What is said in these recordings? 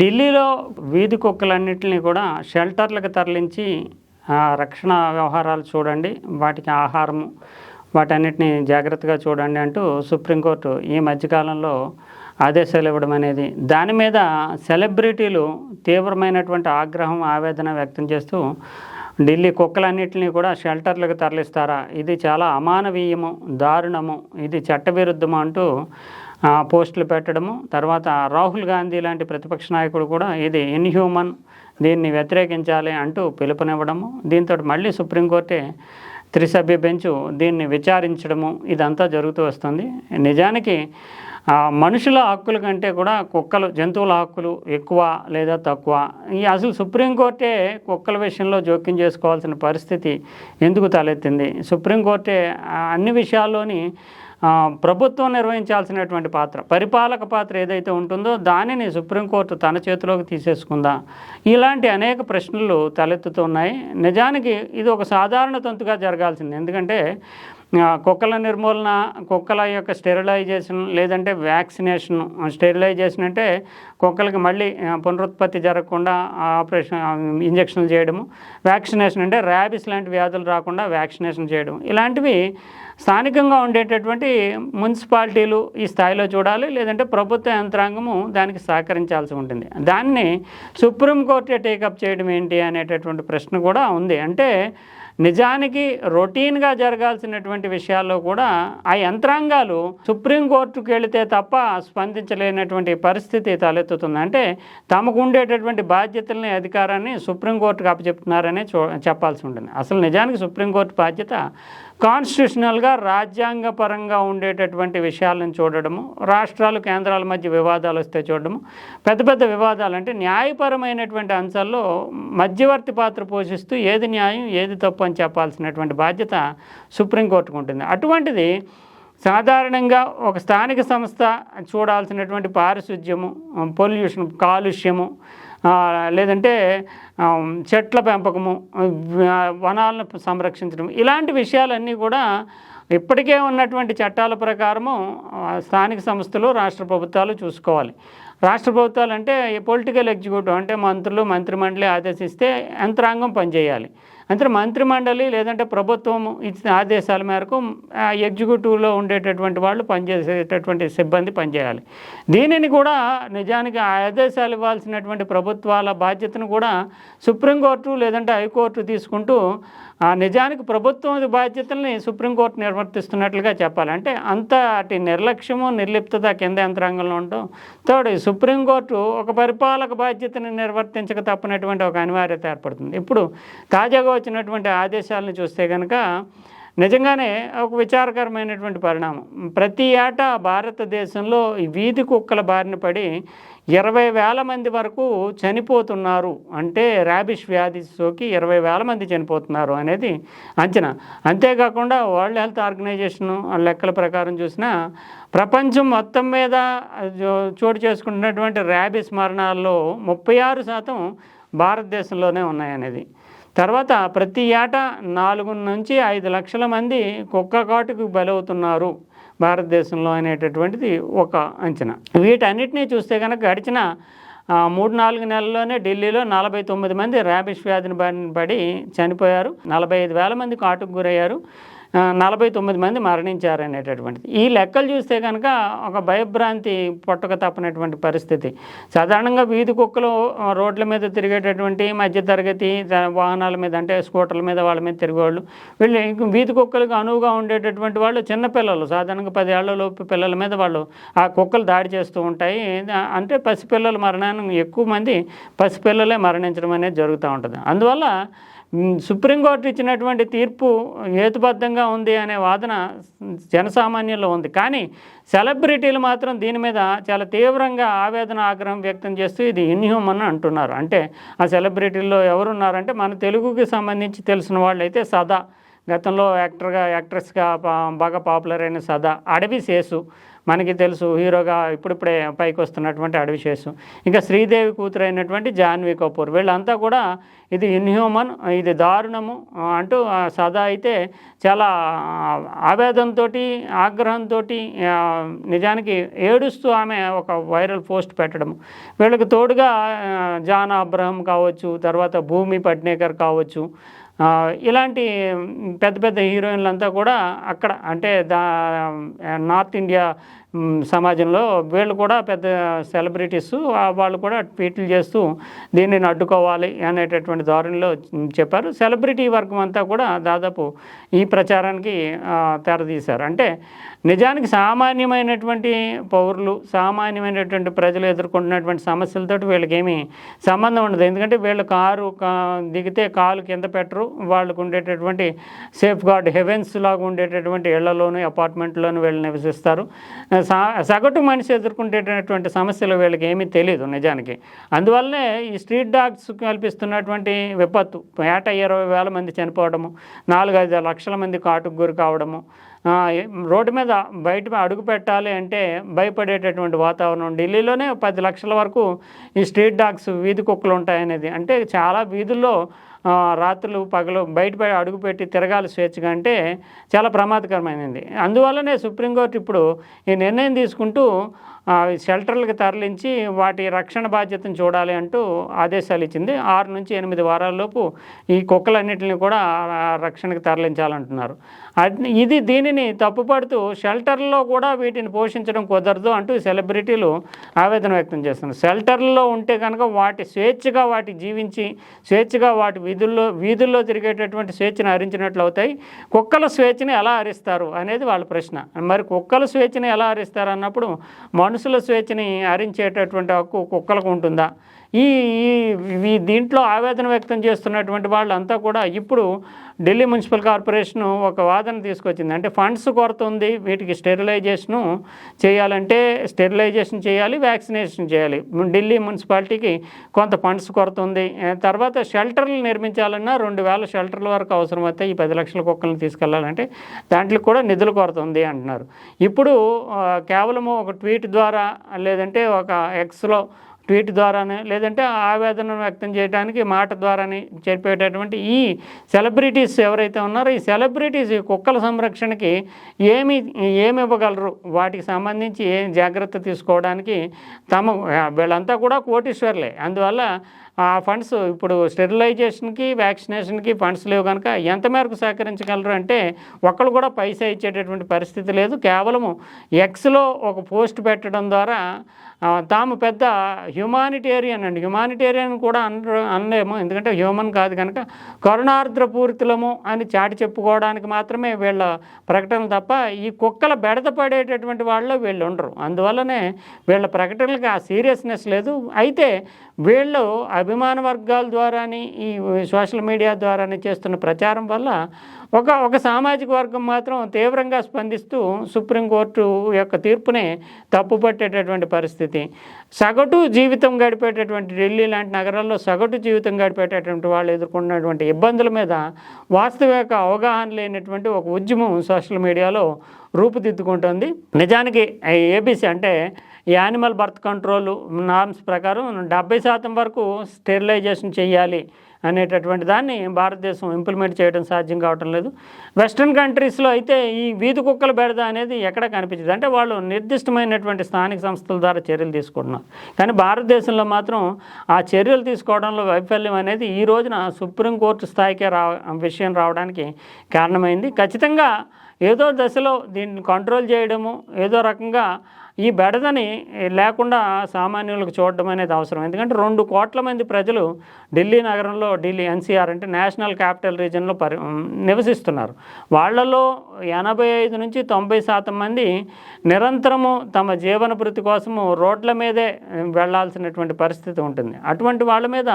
ఢిల్లీలో వీధి కుక్కలన్నింటినీ కూడా షెల్టర్లకు తరలించి రక్షణ వ్యవహారాలు చూడండి వాటికి ఆహారము వాటన్నిటిని జాగ్రత్తగా చూడండి అంటూ సుప్రీంకోర్టు ఈ మధ్యకాలంలో ఆదేశాలు ఇవ్వడం అనేది. దాని మీద సెలబ్రిటీలు తీవ్రమైనటువంటి ఆగ్రహం ఆవేదన వ్యక్తం చేస్తూ ఢిల్లీ కుక్కలన్నింటినీ కూడా షెల్టర్లకు తరలిస్తారా? ఇది చాలా అమానవీయము దారుణము ఇది చట్టవిరుద్ధము అంటూ పోస్టులు పెట్టడము తర్వాత రాహుల్ గాంధీ లాంటి ప్రతిపక్ష నాయకుడు కూడా ఇది ఇన్హ్యూమన్ దీన్ని వ్యతిరేకించాలి అంటూ పిలుపునివ్వడము దీంతో మళ్ళీ సుప్రీంకోర్టే త్రిసభ్య బెంచ్ దీన్ని విచారించడము ఇదంతా జరుగుతూ వస్తుంది. నిజానికి మనుషుల హక్కుల కంటే కూడా కుక్కలు జంతువుల హక్కులు ఎక్కువ లేదా తక్కువ? ఈ అసలు సుప్రీంకోర్టే కుక్కల విషయంలో జోక్యం చేసుకోవాల్సిన పరిస్థితి ఎందుకు తలెత్తింది? సుప్రీంకోర్టే అన్ని విషయాల్లోని ప్రభుత్వం నిర్వహించాల్సినటువంటి పాత్ర పరిపాలక పాత్ర ఏదైతే ఉంటుందో దానిని సుప్రీంకోర్టు తన చేతిలోకి తీసేసుకుందా? ఇలాంటి అనేక ప్రశ్నలు తలెత్తుతున్నాయి నిజానికి ఇది ఒక సాధారణ తంతుగా జరగాల్సింది. ఎందుకంటే కుక్కల నిర్మూలన కుక్కల యొక్క స్టెరిలైజేషన్ లేదంటే వ్యాక్సినేషన్. స్టెరిలైజేషన్ అంటే కుక్కలకి మళ్ళీ పునరుత్పత్తి జరగకుండా ఆపరేషన్ ఇంజక్షన్లు చేయడము. వ్యాక్సినేషన్ అంటే ర్యాబిస్ లాంటి వ్యాధులు రాకుండా వ్యాక్సినేషన్ చేయడం. ఇలాంటివి స్థానికంగా ఉండేటటువంటి మున్సిపాలిటీలు ఈ స్థాయిలో చూడాలి లేదంటే ప్రభుత్వ యంత్రాంగము దానికి సహకరించాల్సి ఉంటుంది. దాన్ని సుప్రీంకోర్టే టేకప్ చేయడం ఏంటి అనేటటువంటి ప్రశ్న కూడా ఉంది. అంటే నిజానికి రొటీన్గా జరగాల్సినటువంటి విషయాల్లో కూడా ఆ యంత్రాంగాలు సుప్రీంకోర్టుకు వెళితే తప్ప స్పందించలేనటువంటి పరిస్థితి తలెత్తుతుంది. అంటే తమకు ఉండేటటువంటి బాధ్యతల్ని అధికారాన్ని సుప్రీంకోర్టుకు అప్పచెప్తున్నారనే చూ చెప్పాల్సి ఉంటుంది. అసలు నిజానికి సుప్రీంకోర్టు బాధ్యత కాన్స్టిట్యూషనల్గా రాజ్యాంగపరంగా ఉండేటటువంటి విషయాలను చూడడము రాష్ట్రాలు కేంద్రాల మధ్య వివాదాలు వస్తే చూడడము పెద్ద పెద్ద వివాదాలు అంటే న్యాయపరమైనటువంటి అంశాల్లో మధ్యవర్తి పాత్ర పోషిస్తూ ఏది న్యాయం ఏది తప్పు అని చెప్పాల్సినటువంటి బాధ్యత సుప్రీంకోర్టుకు ఉంటుంది. అటువంటిది సాధారణంగా ఒక స్థానిక సంస్థ చూడాల్సినటువంటి పారిశుధ్యము పొల్యూషన్ కాలుష్యము లేదంటే చెట్ల పెంపకము వనాలను సంరక్షించడం ఇలాంటి విషయాలన్నీ కూడా ఇప్పటికే ఉన్నటువంటి చట్టాల ప్రకారము స్థానిక సంస్థలు రాష్ట్ర ప్రభుత్వాలు చూసుకోవాలి. రాష్ట్ర ప్రభుత్వాలు అంటే పొలిటికల్ ఎగ్జిక్యూటివ్ అంటే మంత్రులు మంత్రిమండలి ఆదేశిస్తే యంత్రాంగం పనిచేయాలి. అంటే మంత్రిమండలి లేదంటే ప్రభుత్వం ఇచ్చిన ఆదేశాల మేరకు ఆ, ఎగ్జిక్యూటివ్లో ఉండేటటువంటి వాళ్ళు పనిచేసేటటువంటి సిబ్బంది పనిచేయాలి. దీనిని కూడా నిజానికి ఆ ఆదేశాలు ఇవ్వాల్సినటువంటి ప్రభుత్వాల బాధ్యతను కూడా సుప్రీంకోర్టు లేదంటే హైకోర్టు తీసుకుంటూ ఆ నిజానికి ప్రభుత్వం బాధ్యతల్ని సుప్రీంకోర్టు నిర్వర్తిస్తున్నట్లుగా చెప్పాలి. అంటే అంత అటు నిర్లక్ష్యము నిర్లిప్తత కింద యంత్రాంగంలో ఉండటం తోడు సుప్రీంకోర్టు ఒక పరిపాలక బాధ్యతను నిర్వర్తించక తప్పనటువంటి ఒక అనివార్యత ఏర్పడుతుంది. ఇప్పుడు తాజాగా వచ్చినటువంటి ఆదేశాలను చూస్తే కనుక నిజంగానే ఒక విచారకరమైనటువంటి పరిణామం. ప్రతి ఏటా భారతదేశంలో ఈ వీధి కుక్కల బారిన పడి ఇరవై వేల మంది వరకు చనిపోతున్నారు. అంటే ర్యాబిష్ వ్యాధి సోకి ఇరవై వేల మంది చనిపోతున్నారు అనేది అంచనా. అంతేకాకుండా వరల్డ్ హెల్త్ ఆర్గనైజేషన్ లెక్కల ప్రకారం చూసినా ప్రపంచం మొత్తం మీద చోటు చేసుకుంటున్నటువంటి ర్యాబిస్ మరణాల్లో ముప్పై ఆరు శాతం భారతదేశంలోనే ఉన్నాయనేది. తర్వాత ప్రతి ఏటా నాలుగు నుంచి ఐదు లక్షల మంది కుక్క కాటుకు బలవుతున్నారు భారతదేశంలో అనేటటువంటిది ఒక అంచనా. వీటన్నిటినీ చూస్తే కనుక గడిచిన మూడు నాలుగు నెలల్లోనే ఢిల్లీలో నలభై తొమ్మిది మంది ర్యాబిష్ వ్యాధిని బారిన పడి చనిపోయారు. నలభై ఐదు వేల మంది కాటుకు గురయ్యారు. నలభై తొమ్మిది మంది మరణించారనేటటువంటిది. ఈ లెక్కలు చూస్తే కనుక ఒక భయభ్రాంతి పొట్టక తప్పనటువంటి పరిస్థితి. సాధారణంగా వీధి కుక్కలు రోడ్ల మీద తిరిగేటటువంటి మధ్యతరగతి వాహనాల మీద అంటే స్కూటర్ల మీద వాళ్ళ మీద తిరిగేవాళ్ళు. వీళ్ళు వీధి కుక్కలకు అనువుగా ఉండేటటువంటి వాళ్ళు చిన్నపిల్లలు సాధారణంగా పది పిల్లల మీద వాళ్ళు ఆ కుక్కలు దాడి చేస్తూ ఉంటాయి. అంటే పసిపిల్లల మరణాన్ని ఎక్కువ మంది పసిపిల్లలే మరణించడం అనేది జరుగుతూ ఉంటుంది. అందువల్ల సుప్రీంకోర్టు ఇచ్చినటువంటి తీర్పు హేతుబద్ధంగా ఉంది అనే వాదన జనసామాన్యంలో ఉంది. కానీ సెలబ్రిటీలు మాత్రం దీని మీద చాలా తీవ్రంగా ఆవేదన ఆగ్రహం వ్యక్తం చేస్తూ ఇది ఇన్హ్యూమన్ అంటున్నారు. అంటే ఆ సెలబ్రిటీల్లో ఎవరున్నారంటే మన తెలుగుకి సంబంధించి తెలిసిన వాళ్ళు అయితే సదా. గతంలో యాక్టర్గా యాక్ట్రెస్గా బాగా పాపులర్ అయిన సదా. అడవి శేషు. మనకి తెలుసు హీరోగా ఇప్పుడిప్పుడే పైకి వస్తున్నటువంటి అడవిశేషు ఇంకా శ్రీదేవి కూతురు అయినటువంటి జాన్వీ కపూర్. వీళ్ళంతా కూడా ఇది ఇన్హ్యూమన్ ఇది దారుణము అంటూ సదా అయితే చాలా ఆవేదంతో ఆగ్రహంతో నిజానికి ఏడుస్తూ ఆమె ఒక వైరల్ పోస్ట్ పెట్టడం వీళ్ళకి తోడుగా జాన్ అబ్రహం కావచ్చు తర్వాత భూమి పట్నేకర్ కావచ్చు ఇలాంటి పెద్ద పెద్ద హీరోయిన్లంతా కూడా అక్కడ అంటే దా నార్త్ ఇండియా సమాజంలో వీళ్ళు కూడా పెద్ద సెలబ్రిటీస్ వాళ్ళు కూడా ట్వీట్లు చేస్తూ దీనిని అడ్డుకోవాలి అనేటటువంటి ధోరణిలో చెప్పారు. సెలబ్రిటీ వర్గం అంతా కూడా దాదాపు ఈ ప్రచారానికి తెరదీశారు. అంటే నిజానికి సామాన్యమైనటువంటి పౌరులు సామాన్యమైనటువంటి ప్రజలు ఎదుర్కొంటున్నటువంటి సమస్యలతోటి వీళ్ళకి ఏమీ సంబంధం ఉండదు. ఎందుకంటే వీళ్ళు కారు దిగితే కాలు కింద పెట్టరు. వాళ్ళకు ఉండేటటువంటి సేఫ్ గార్డ్ హెవెన్స్ లాగా ఉండేటటువంటి ఇళ్ళలోను అపార్ట్మెంట్లోను వీళ్ళు నివసిస్తారు. సగటు మనిషి ఎదుర్కొంటేటటువంటి సమస్యలు వీళ్ళకి ఏమీ తెలియదు నిజానికి. అందువల్లనే ఈ స్ట్రీట్ డాగ్స్ కల్పిస్తున్నటువంటి విపత్తు ఏట ఇరవై వేల మంది చనిపోవడము నాలుగైదు లక్షల మంది కాటుకు గురి కావడము రోడ్డు మీద బయట అడుగు పెట్టాలి అంటే భయపడేటటువంటి వాతావరణం. ఢిల్లీలోనే పది లక్షల వరకు ఈ స్ట్రీట్ డాగ్స్ వీధి కుక్కలు ఉంటాయనేది. అంటే చాలా వీధుల్లో రాత్రులు పగలు బయట అడుగుపెట్టి తిరగాలి స్వేచ్ఛగా అంటే చాలా ప్రమాదకరమైనది అందువల్లనే సుప్రీంకోర్టు ఇప్పుడు ఈ నిర్ణయం తీసుకుంటూ షెల్టర్లకు తరలించి వాటి రక్షణ బాధ్యతను చూడాలి అంటూ ఆదేశాలు ఇచ్చింది. ఆరు నుంచి ఎనిమిది వారాల్లోపు ఈ కుక్కలన్నింటిని కూడా రక్షణకు తరలించాలంటున్నారు. ఇది దీనిని తప్పుపడుతూ షెల్టర్లో కూడా వీటిని పోషించడం కుదరదు అంటూ సెలబ్రిటీలు ఆవేదన వ్యక్తం చేస్తున్నారు. షెల్టర్లో ఉంటే కనుక వాటి స్వేచ్ఛగా వాటి జీవించి స్వేచ్ఛగా వాటి వీధుల్లో వీధుల్లో తిరిగేటటువంటి స్వేచ్ఛను హరించినట్లు అవుతాయి. కుక్కల స్వేచ్ఛని ఎలా హరిస్తారు అనేది వాళ్ళ ప్రశ్న. మరి కుక్కల స్వేచ్ఛని ఎలా హరిస్తారు అన్నప్పుడు మనుషుల స్వేచ్ఛని హరించేటటువంటి హక్కు కుక్కలకు ఉంటుందా? ఈ ఈ- దీంట్లో ఆవేదన వ్యక్తం చేస్తున్నటువంటి వాళ్ళంతా కూడా ఇప్పుడు ఢిల్లీ మున్సిపల్ కార్పొరేషన్ ఒక వాదన తీసుకొచ్చింది. అంటే ఫండ్స్ కొరత ఉంది వీటికి స్టెరిలైజేషను చేయాలంటే స్టెరిలైజేషన్ చేయాలి వ్యాక్సినేషన్ చేయాలి. ఢిల్లీ మున్సిపాలిటీకి కొంత ఫండ్స్ కొరత ఉంది తర్వాత షెల్టర్లు నిర్మించాలన్నా రెండు వేల షెల్టర్ల వరకు అవసరమైతే ఈ పది లక్షల కుక్కలను తీసుకెళ్ళాలంటే దాంట్లో కూడా నిధుల కొరత ఉంది అంటున్నారు. ఇప్పుడు కేవలము ఒక ట్వీట్ ద్వారా లేదంటే ఒక ఎక్స్లో ట్వీట్ ద్వారానే లేదంటే ఆవేదన వ్యక్తం చేయడానికి మాట ద్వారానే చెప్పేటటువంటి ఈ సెలబ్రిటీస్ ఎవరైతే ఉన్నారో ఈ సెలబ్రిటీస్ ఈ కుక్కల సంరక్షణకి ఏమి ఏమి ఇవ్వగలరు? వాటికి సంబంధించి ఏం జాగ్రత్త తీసుకోవడానికి తమ వీళ్ళంతా కూడా కోటీశ్వర్లే. అందువల్ల ఆ ఫండ్స్ ఇప్పుడు స్టెరిలైజేషన్కి వ్యాక్సినేషన్కి ఫండ్స్ లేవు కనుక ఎంత మేరకు సహకరించగలరు అంటే ఒక్కళ్ళు కూడా పైసా ఇచ్చేటటువంటి పరిస్థితి లేదు. కేవలము ఎక్స్లో ఒక పోస్ట్ పెట్టడం ద్వారా తాము పెద్ద హ్యుమానిటేరియన్ అండి. హ్యుమానిటేరియన్ కూడా అన అనలేము. ఎందుకంటే హ్యూమన్ కాదు కనుక కరుణార్ద్రపూరితులము అని చాటి చెప్పుకోవడానికి మాత్రమే వీళ్ళ ప్రకటనలు తప్ప ఈ కుక్కల బెడత పడేటటువంటి వాళ్ళు వీళ్ళు ఉండరు. అందువల్లనే వీళ్ళ ప్రకటనలకు ఆ సీరియస్నెస్ లేదు. అయితే వీళ్ళు అభిమాన వర్గాల ద్వారాని ఈ సోషల్ మీడియా ద్వారాని చేస్తున్న ప్రచారం వల్ల ఒక ఒక సామాజిక వర్గం మాత్రం తీవ్రంగా స్పందిస్తూ సుప్రీంకోర్టు యొక్క తీర్పునే తప్పుపట్టేటటువంటి పరిస్థితి. సగటు జీవితం గడిపేటటువంటి ఢిల్లీ లాంటి నగరాల్లో సగటు జీవితం గడిపేటటువంటి వాళ్ళు ఎదుర్కొన్నటువంటి ఇబ్బందుల మీద వాస్తవిక అవగాహన లేనటువంటి ఒక ఉద్యమం సోషల్ మీడియాలో రూపుదిద్దుకుంటుంది. నిజానికి ఏబీసీ అంటే ఈ యానిమల్ బర్త్ కంట్రోల్ నార్మ్స్ ప్రకారం డెబ్బై శాతం వరకు స్టెరిలైజేషన్ చేయాలి. అనేటటువంటి దాన్ని భారతదేశం ఇంప్లిమెంట్ చేయడం సాధ్యం కావటం లేదు. వెస్ట్రన్ కంట్రీస్లో అయితే ఈ వీధి కుక్కల బెడద అనేది ఎక్కడ కనిపించదు. అంటే వాళ్ళు నిర్దిష్టమైనటువంటి స్థానిక సంస్థల ద్వారా చర్యలు తీసుకుంటున్నారు. కానీ భారతదేశంలో మాత్రం ఆ చర్యలు తీసుకోవడంలో వైఫల్యం అనేది ఈ రోజున సుప్రీంకోర్టు స్థాయికే రా విషయం రావడానికి కారణమైంది. ఖచ్చితంగా ఏదో దశలో దీన్ని కంట్రోల్ చేయడము ఏదో రకంగా ఈ బెడదని లేకుండా సామాన్యులకు చూడడం అనేది అవసరం. ఎందుకంటే రెండు కోట్ల మంది ప్రజలు ఢిల్లీ నగరంలో ఢిల్లీ ఎన్సీఆర్ అంటే నేషనల్ క్యాపిటల్ రీజన్లో పరి నివసిస్తున్నారు. వాళ్ళలో ఎనభై ఐదు నుంచి తొంభై శాతం మంది నిరంతరము తమ జీవన భృతి కోసము రోడ్ల మీదే వెళ్ళాల్సినటువంటి పరిస్థితి ఉంటుంది. అటువంటి వాళ్ళ మీద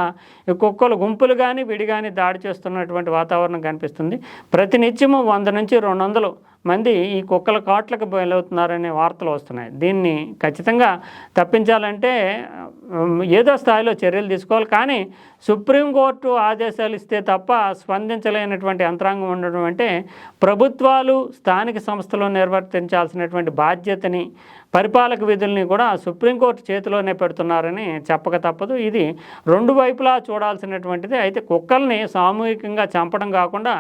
కుక్కలు గుంపులు కానీ విడి కానీ దాడి చేస్తున్నటువంటి వాతావరణం కనిపిస్తుంది. ప్రతినిత్యము వంద నుంచి రెండు వందలు మంది ఈ కుక్కల కాట్లకు బయలవుతున్నారనే వార్తలు వస్తున్నాయి. దీన్ని ఖచ్చితంగా తప్పించాలంటే ఏదో స్థాయిలో చర్యలు తీసుకోవాలి. కానీ సుప్రీంకోర్టు ఆదేశాలు ఇస్తే తప్ప స్పందించలేనటువంటి యంత్రాంగం ఉండడం అంటే ప్రభుత్వాలు స్థానిక సంస్థలు నిర్వర్తించాల్సినటువంటి బాధ్యతని పరిపాలక విధుల్ని కూడా సుప్రీంకోర్టు చేతిలోనే పెడుతున్నారని చెప్పక తప్పదు. ఇది రెండు వైపులా చూడాల్సినటువంటిది. అయితే కుక్కల్ని సామూహికంగా చంపడం కాకుండా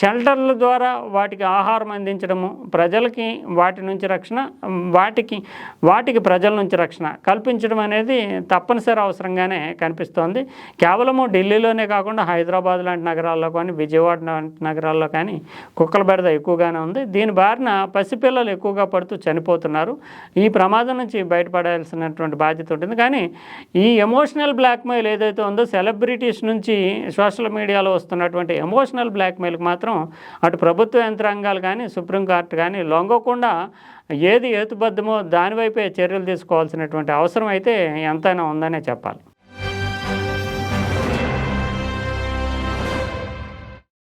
షెల్టర్ల ద్వారా వాటికి ఆహారం అందించడము ప్రజలకి వాటి నుంచి రక్షణ వాటికి వాటికి ప్రజల నుంచి రక్షణ కల్పించడం అనేది తప్పనిసరి అవసరంగానే కనిపిస్తోంది. కేవలము ఢిల్లీలోనే కాకుండా హైదరాబాద్ లాంటి నగరాల్లో కానీ విజయవాడ లాంటి నగరాల్లో కానీ కుక్కల బెడద ఎక్కువగానే ఉంది. దీని బారిన పసిపిల్లలు ఎక్కువగా పడుతూ చనిపోతున్నారు. ఈ ప్రమాదం నుంచి బయటపడాల్సినటువంటి బాధ్యత ఉంటుంది. కానీ ఈ ఎమోషనల్ బ్లాక్మెయిల్ ఏదైతే ఉందో సెలబ్రిటీస్ నుంచి సోషల్ మీడియాలో వస్తున్నటువంటి ఎమోషనల్ బ్లాక్మెయిల్కి మాత్రం అటు ప్రభుత్వ యంత్రాంగాలు కానీ సుప్రీంకోర్టు కానీ లొంగకుండా ఏది హేతుబద్ధమో దానివైపే చర్యలు తీసుకోవాల్సినటువంటి అవసరం అయితే ఎంతైనా ఉందనే చెప్పాలి.